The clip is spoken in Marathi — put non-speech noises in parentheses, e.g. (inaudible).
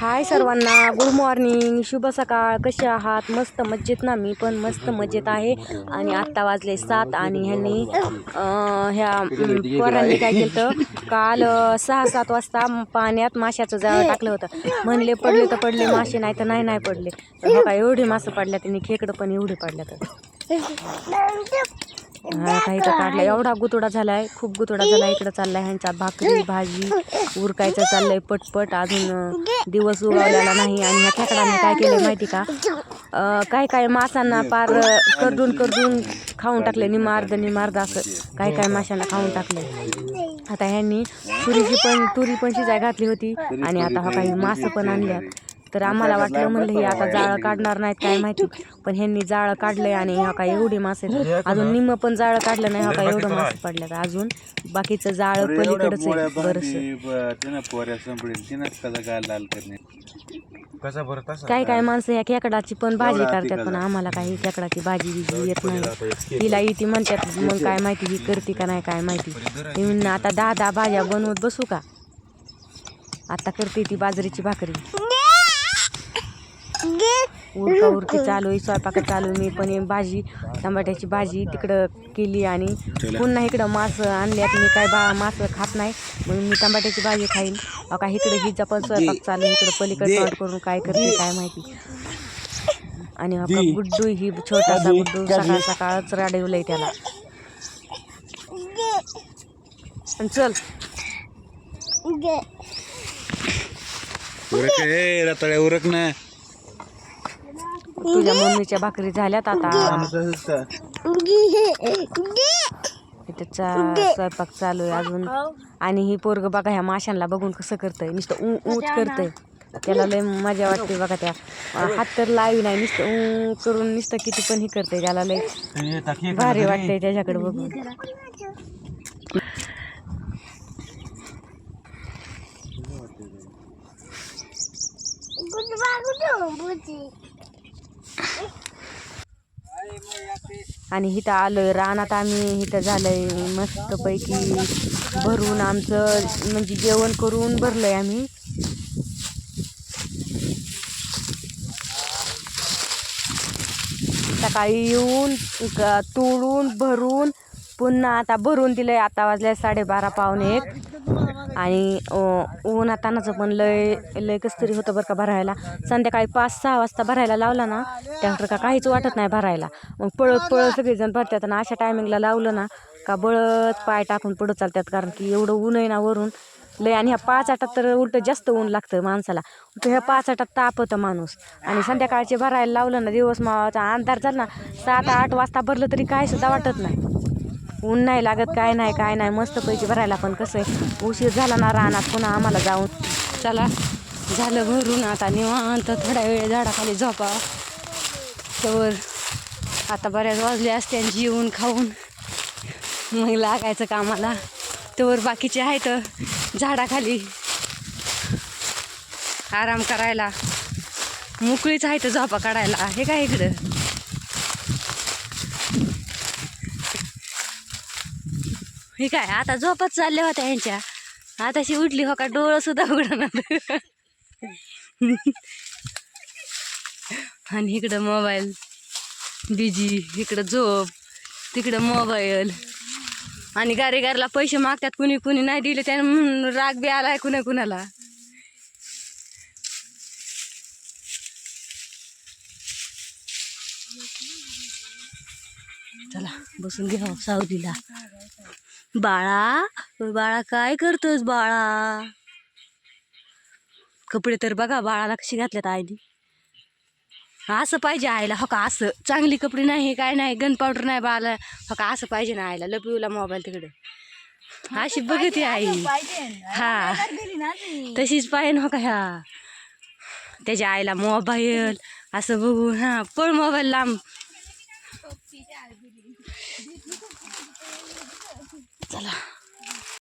हाय सर्वांना गुड मॉर्निंग शुभ सकाळ कसे आहात? मस्त मज्जेत ना मी पण मस्त मज्जेत आहे. आणि आत्ता वाजले सात आणि ह्यांनी ह्या पोरांनी काय केलं काल सहा सात वाजता पाण्यात माशाचं जाळं टाकलं होतं. म्हणले पडले तर पडले मासे नाही तर नाही नाही पडले. बघा हो एवढे मासे पडल्या त्यांनी खेकडं पण एवढे पडल्या तर. काही तर काढलं एवढा गुतोडा झालाय खूप गुतोडा झालाय. इकडं चाललाय ह्यांचा भाकरी भाजी उरकायचं चाललंय पटपट. अजून दिवस उगवलेला नाही आणि ह्या खेकडाने काय केलंय माहिती का? काय काय मासांना पार अं, करडून करडून खाऊन टाकले निमार्द निमार्द असं काय काय माशांना खाऊन टाकले आता ह्यांनी तुरीची पण तुरी पण शिजाय घातली होती आणि आता हा काही मासं पण आणल्यात. तर आम्हाला वाटलं म्हणलं हे आता जाळं काढणार नाहीत काय (laughs) माहिती. पण ह्यांनी जाळं काढलंय आणि हा काय एवढे मासे. अजून निम्म पण जाळं काढलं नाही हा काय एवढं मासे पडल्यात. अजून बाकीचं जाळं पलीकडच आहे कसा काय काय काय माणसं ह्या खेकडाची पण भाजी करतात पण आम्हाला काही खेकडाची भाजी बिजी येत नाही. तिला येते म्हणतात मग काय माहिती ही करते का नाही काय माहिती. आता दहा दहा भाज्या बनवत बसू का? आता करते ती बाजरीची भाकरी. उरका उरकी चालू आहे स्वयंपाक चालू आहे. मी पण हे भाजी टमाट्याची भाजी तिकडं केली आणि पुन्हा इकडं मास आणल्यात. मी काय बा मास खात नाही म्हणून मी टमाट्याची भाजी खाईन. का इकडे हिचा पण स्वयंपाक चालू आहे. इकडं पलीकडे तोंड करून काय करते काय माहिती. आणि हा का गुड्डू ही छोटासा गुड्डू. सकाळ सकाळच राडवलंय त्याला. आणि चल. उरक ए रताळ्या उरक ना. तुझ्या मम्मीच्या भाकरी झाल्यात आता. त्याचा स्वयंपाक चालू आहे अजून. आणि ही पोरग बघा ह्या माशांना बघून कसं करतंय. नुसतं ऊ ऊच करतंय. त्याला लय मजा वाटते बघा त्या. हात तर लावी नाही नुसतं ऊ करून नुसतं किती पण ही करते त्याला लय भारी वाटतंय त्याच्याकडे बघून. आणि इथं आलोय. रानात आम्ही इथं झालं आहे मस्तपैकी भरून आमचं म्हणजे जेवण करून भरलं आहे आम्ही. सकाळी येऊन तोडून भरून पुन्हा आता भरून दिलं आहे आता वाजले साडेबारा पावणे एक. आणि ऊन तानाचं पण लय लय कसतरी होतं बरं का भरायला. संध्याकाळी पाच सहा वाजता भरायला लावला ना त्यानंतर का काहीच वाटत नाही भरायला. मग पळत पळत सगळेजण भरतात आणि अशा टायमिंगला लावलं ना का बळत पाय टाकून पुढं चालतात. कारण की एवढं ऊन आहे ना वरून लय आणि ह्या पाच आटात तर उलटं जास्त ऊन लागतं माणसाला. तर ह्या पाच आटात तापतं माणूस. आणि संध्याकाळचे भरायला लावलं ना दिवस मावाचा अंधार झाला ना सात आठ वाजता भरलं तरी काय सुद्धा वाटत नाही. ऊन नाही लागत काय नाही काय नाही. मस्त पैसे भरायला पण कसं आहे. उशीर झाला ना रानात पुन्हा आम्हाला जाऊन. चला झालं भरून आता निवांत थोडा वेळ झाडाखाली झोपा. तर आता बऱ्याच वाजले असते आणि जेवून खाऊन. मग लागायचं कामाला. तर बाकीचे आहेत झाडाखाली. आराम करायला. मोकळीच आहे तर झोपा काढायला. हे काय इकडं? मी काय आता झोपच चालल्या होत्या यांच्या. आताशी उठली हो का डोळं सुद्धा उघडणार. आणि इकडं मोबाईल बिजी इकडं झोप तिकडं मोबाईल. आणि गारेगारला पैसे मागतात कुणी कुणी नाही दिले त्याने म्हणून राग बी आलाय कुणा कुणाला. चला बसून घ्या हो, सावलीला. बाळा बाळा काय करतोस बाळा? कपडे तर बघा बाळाला कशी घातल्यात आईने. असं पाहिजे आईला हो का? असं. चांगली कपडे नाही काय नाही गन पावडर नाही बाळाला. हो का? असं पाहिजे ना आईला. लपवीला मोबाईल तिकडे. अशी बघते आई. हा. तशीच पाहिजे हो का? ह्या त्याच्या आईला मोबाईल असं बघून हा पळ मोबाईल लांब. चला